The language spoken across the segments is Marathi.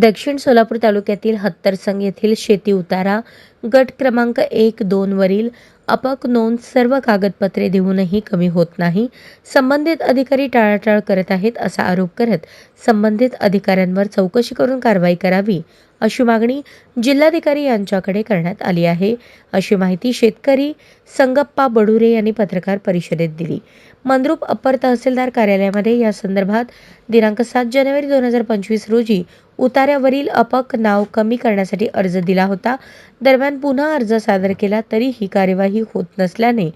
दक्षिण सोलापूर तालुक्यातील हत्तरसंग येथील शेती उतारा गट क्रमांक एक दोनवरील अपक नोंद सर्व कागदपत्रे देऊनही कमी होत नाही. संबंधित अधिकारी टाळाटाळ करत आहेत असा आरोप करत संबंधित अधिकाऱ्यांवर चौकशी करून कारवाई करावी अशी मागणी जिल्हाधिकारी यांच्याकडे करण्यात आली आहे. अशी माहिती शेतकरी संगप्पा बडुरे यांनी पत्रकार परिषदेत दिली. मंद्रुप अप्पर तहसीलदार कार्यालयामध्ये या संदर्भात दिनांक सात जानेवारी दोन हजार पंचवीस रोजी उतार्यावरील अपक नाव कमी करण्यासाठी अर्ज दिला होता. दरम्यान पुन्हा अर्ज सादर केला तरी ही कार्यवाही होत नसल्याने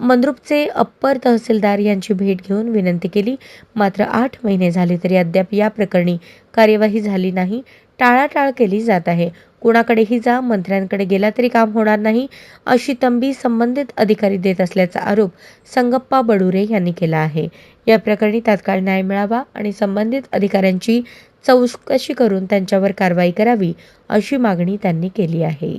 मंद्रुपचे अप्पर तहसीलदार यांची भेट घेऊन विनंती केली. मात्र आठ महिने झाले तरी अद्याप या प्रकरणी कार्यवाही झाली नाही. टाळाटाळ केली जात आहे. कुणाकडेही जा मंत्र्यांकडे गेला तरी काम होणार नाही अशी तंबी संबंधित अधिकारी देत असल्याचा आरोप संगप्पा बडुरे यांनी केला आहे. या प्रकरणी तात्काळ न्याय मिळावा आणि संबंधित अधिकाऱ्यांची चौकशी करून त्यांच्यावर कारवाई करावी अशी मागणी त्यांनी केली आहे.